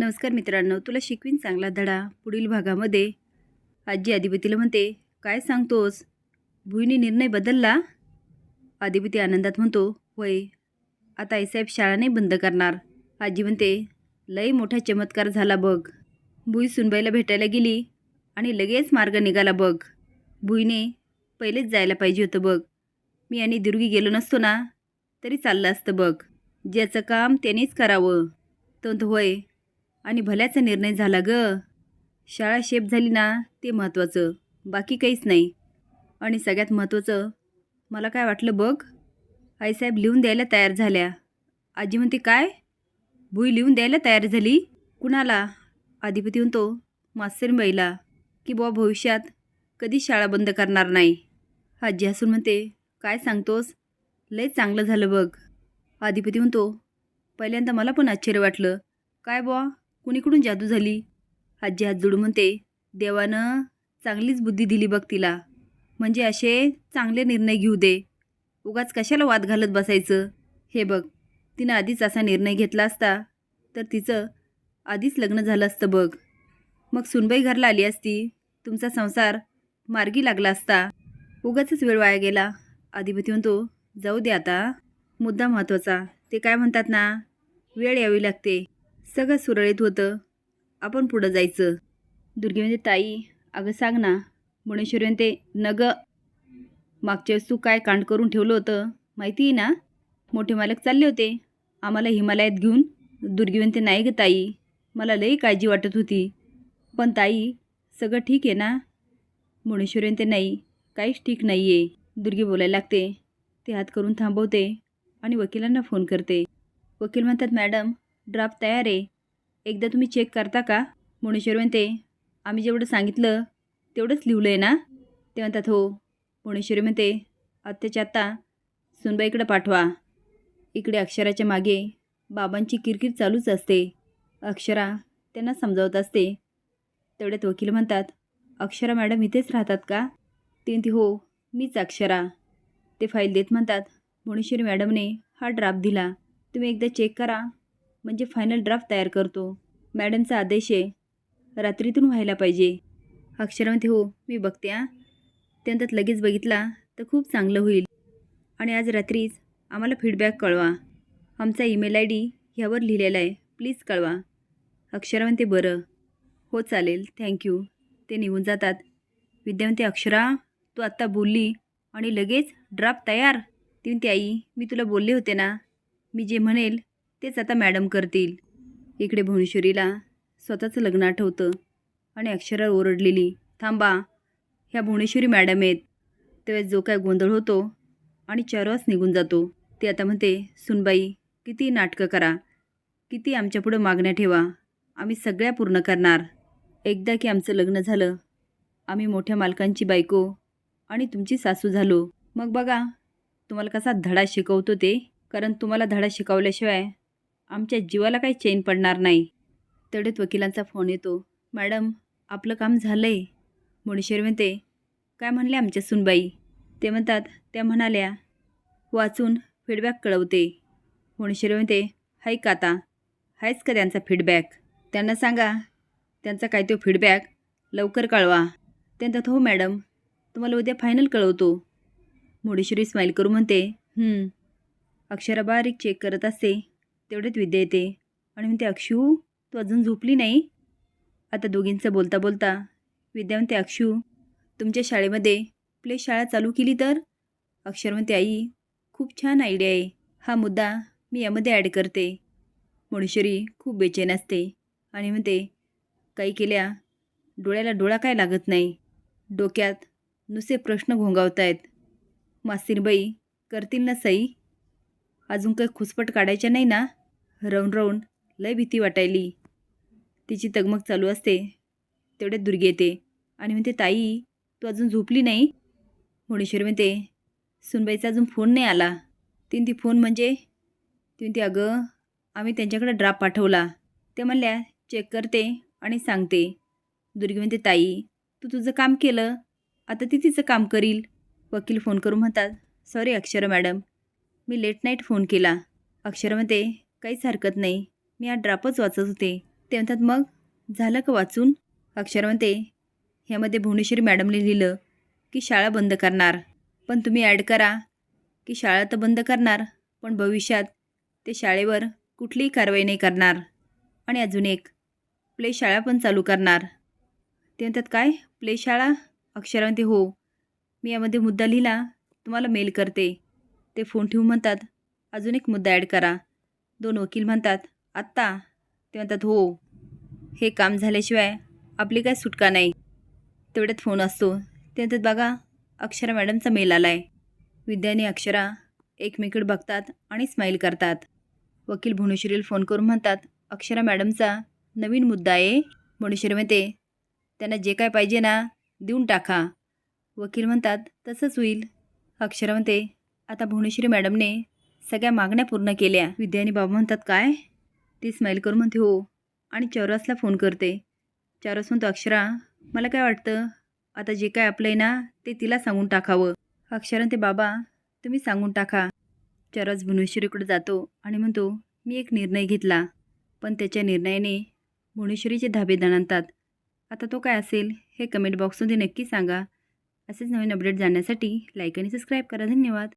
नमस्कार मित्रांनो तुला शिकवीन चांगला धडा पुढील भागामध्ये. आजी अधिपतीला म्हणते काय सांगतोस? भुईने निर्णय बदलला? अधिपती आनंदात म्हणतो होय आता आईसाहेब शाळा नाही बंद करणार. आजी म्हणते लई मोठा चमत्कार झाला बघ. भुई सुनबाईला भेटायला गेली आणि लगेच मार्ग निघाला बघ. भुईने पहिलेच जायला पाहिजे होतं बघ. मी आणि दुर्गी गेलो नसतो ना तरी चाललं असतं बघ. ज्याचं काम त्यानेच करावं. तो होय आणि भल्याचा निर्णय झाला ग. शाळा शेप झाली ना ते महत्त्वाचं बाकी काहीच नाही. आणि सगळ्यात महत्त्वाचं मला काय वाटलं बघ? आईसाहेब लिहून द्यायला तयार झाल्या. आजी म्हणते काय? भुई लिहून द्यायला तयार झाली? कुणाला? अधिपती म्हणतो मास्तरबाईला की बुवा भविष्यात कधी शाळा बंद करणार नाही? आजी हसून म्हणते काय सांगतोस? लय चांगलं झालं बघ. अधिपती म्हणतो पहिल्यांदा मला पण आश्चर्य वाटलं. काय बुवा? कुणीकडून जादू झाली? आजी हात जोडून म्हणते देवानं चांगलीच बुद्धी दिली बघ तिला. म्हणजे असे चांगले निर्णय घेऊ दे. उगाच कशाला वाद घालत बसायचं? हे बघ तिनं आधीच असा निर्णय घेतला असता तर तिचं आधीच लग्न झालं असतं बघ. मग सुनबाई घरला आली असती. तुमचा संसार मार्गी लागला असता. उगाचच वेळ वाया गेला. अधिपती म्हणतो जाऊ दे आता. मुद्दा महत्त्वाचा. ते काय म्हणतात ना? वेळ यावी लागते. सगळं सुरळीत होतं. आपण पुढं जायचं. दुर्गी म्हणजे ताई अगं सांग ना. मुणेश्वरी म्हणते नग मागच्या वेळेस तू काय कांड करून ठेवलं होतं? माहिती आहे ना? मोठे मालक चालले होते. आम्हाला हिमालयात घेऊन. दुर्गी म्हणते नाही ग ताई मला लई काळजी वाटत होती. पण ताई सगळं ठीक आहे ना? मुणेश्वरी म्हणते नाही काहीच ठीक नाही आहे दुर्गी बोलायला लागते. ते हात करून थांबवते आणि वकिलांना फोन करते. वकील म्हणतात मॅडम ड्राफ्ट तयार आहे. एकदा तुम्ही चेक करता का? भुवनेश्वर म्हणते आम्ही जेवढं सांगितलं तेवढंच लिहिलं आहे ना? ते म्हणतात हो. भुवनेश्वरी म्हणते आत्ताच्या आत्ता सुनबाईकडं पाठवा. इकडे अक्षराच्या मागे बाबांची किरकिर चालूच असते. अक्षरा त्यांना समजावत असते. तेवढ्यात वकील म्हणतात अक्षरा मॅडम इथेच राहतात का? ती म्हणते हो मीच अक्षरा. ते फाईल देत म्हणतात मुणेश्वरी मॅडमने हा ड्राफ्ट दिला. तुम्ही एकदा चेक करा. म्हणजे फायनल ड्राफ्ट तयार करतो. मॅडमचा आदेश आहे रात्रीतून व्हायला पाहिजे. अक्षरामध्ये हो मी बघते हां. त्यानंतर लगेच बघितला तर खूप चांगलं होईल. आणि आज रात्रीच आम्हाला फीडबॅक कळवा. आमचा ईमेल आय डी ह्यावर लिहिलेला आहे प्लीज कळवा. अक्षरा म्हणते बरं. हो चालेल थँक्यू ते निघून जातात. विद्या म्हणते अक्षरा तू आत्ता बोलली आणि लगेच ड्राफ्ट तयार. ती म्हणते आई मी तुला बोलले होते ना. मी जे म्हणेल तेच आता मॅडम करतील. इकडे भुवनेश्वरीला स्वतःचं लग्न आठवतं आणि अक्षरा ओरडलेली थांबा ह्या भुवनेश्वरी मॅडम आहेत. तेव्हा जो काय गोंधळ होतो आणि चारवास निघून जातो. ते आता म्हणते सुनबाई किती नाटकं करा. किती आमच्यापुढं मागण्या ठेवा. आम्ही सगळ्या पूर्ण करणार. एकदा की आमचं लग्न झालं आम्ही मोठ्या मालकांची बायको आणि तुमची सासू झालो. मग बघा तुम्हाला कसा धडा शिकवतो ते. कारण तुम्हाला धडा शिकवल्याशिवाय आमच्या जीवाला काही चैन पडणार नाही. तेवढ्यात वकिलांचा फोन येतो. मॅडम आपलं काम झालं आहे मुणेश्वर म्हणते काय म्हणले आमच्या सुनबाई? ते म्हणतात त्या म्हणाल्या वाचून फीडबॅक कळवते. मुणेश्वर म्हणते हाय का आता? आहेच का त्यांचा फीडबॅक त्यांना सांगा. त्यांचा काय तो फीडबॅक लवकर कळवा. त्यांतात हो मॅडम तुम्हाला उद्या फायनल कळवतो. मुडेश्वरी स्माईल करू म्हणते अक्षरा बारीक चेक करत असते. तेवढ्यात विद्या येते. आणि म्हणते अक्षू तू अजून झोपली नाही? आता दोघींचं बोलता बोलता विद्या म्हणते अक्षू तुमच्या शाळेमध्ये प्ले शाळा चालू केली तर? अक्षर म्हणते आई खूप छान आयडिया आहे. हा मुद्दा मी यामध्ये ॲड करते. मुणेश्वरी खूप बेचैन असते. आणि म्हणते काही केल्या डोळ्याला डोळा काय लागत नाही? डोक्यात नुसते प्रश्न घोंगावत आहेत मासिरबाई करतील ना सई? अजून काही खुसपट काढायच्या नाही ना? राहून राहून लय भीती वाटायली. तिची तगमग चालू असते. तेवढ्यात दुर्गी येते आणि म्हणते ताई तू अजून झोपली नाही? मुणेश्वर म्हणते सुनबाईचा अजून फोन नाही आला. तीन ती फोन म्हणजे ती म्हणते अगं आम्ही त्यांच्याकडे ड्राप पाठवला. ते म्हणल्या चेक करते आणि सांगते. दुर्गी म्हणते ताई तू तुझं काम केलं. आता ती तिचं काम करील. वकील फोन करून म्हणतात सॉरी अक्षरा मॅडम मी लेट नाईट फोन केला. अक्षरा म्हणते काहीच हरकत नाही. मी हा ड्रापच वाचत होते. ते म्हणतात मग झालं का वाचून? अक्षर म्हणते ह्यामध्ये भुवनेश्वरी मॅडमने लिहिलं की शाळा बंद करणार. पण तुम्ही ॲड करा की शाळा तर बंद करणार पण भविष्यात ते शाळेवर कुठलीही कारवाई नाही करणार. आणि अजून एक प्ले शाळा पण चालू करणार. ते म्हणतात काय? प्ले शाळा? अक्षर म्हणते हो. मी यामध्ये मुद्दा लिहिला तुम्हाला मेल करते. ते फोन ठेवून म्हणतात अजून एक मुद्दा ॲड करा. दोन वकील म्हणतात आत्ता. ते म्हणतात हो हे काम झाल्याशिवाय आपली काय सुटका नाही. तेवढ्यात फोन असतो. ते म्हणतात बघा अक्षरा मॅडमचा मेल आला आहे विद्याने अक्षरा एकमेकडे बघतात आणि स्माईल करतात. वकील भुवनेश्वरीला फोन करून म्हणतात अक्षरा मॅडमचा नवीन मुद्दा आहे. भुवनेश्वरी म्हणते त्यांना जे काय पाहिजे ना देऊन टाका. वकील म्हणतात तसंच होईल. अक्षरा म्हणते आता भुवनेश्वरी मॅडमने सगळ्या मागण्या पूर्ण केल्या. विद्यानी बाबा म्हणतात काय? ती स्माईल करून म्हणते हो. आणि चौरसला फोन करते. चौरस म्हणतो अक्षरा मला काय वाटतं? आता जे काय आपलं आहे ना ते तिला सांगून टाकावं. अक्षरा ते बाबा तुम्ही सांगून टाका. चौरस भुवनेश्वरीकडे जातो आणि म्हणतो मी एक निर्णय घेतला. पण त्याच्या निर्णयाने भुवनेश्वरीचे धाबे दणाणतात. आता तो काय असेल हे कमेंट बॉक्समध्ये नक्की सांगा. असेच नवीन अपडेट जाण्यासाठी लाईक आणि सबस्क्राईब करा. धन्यवाद.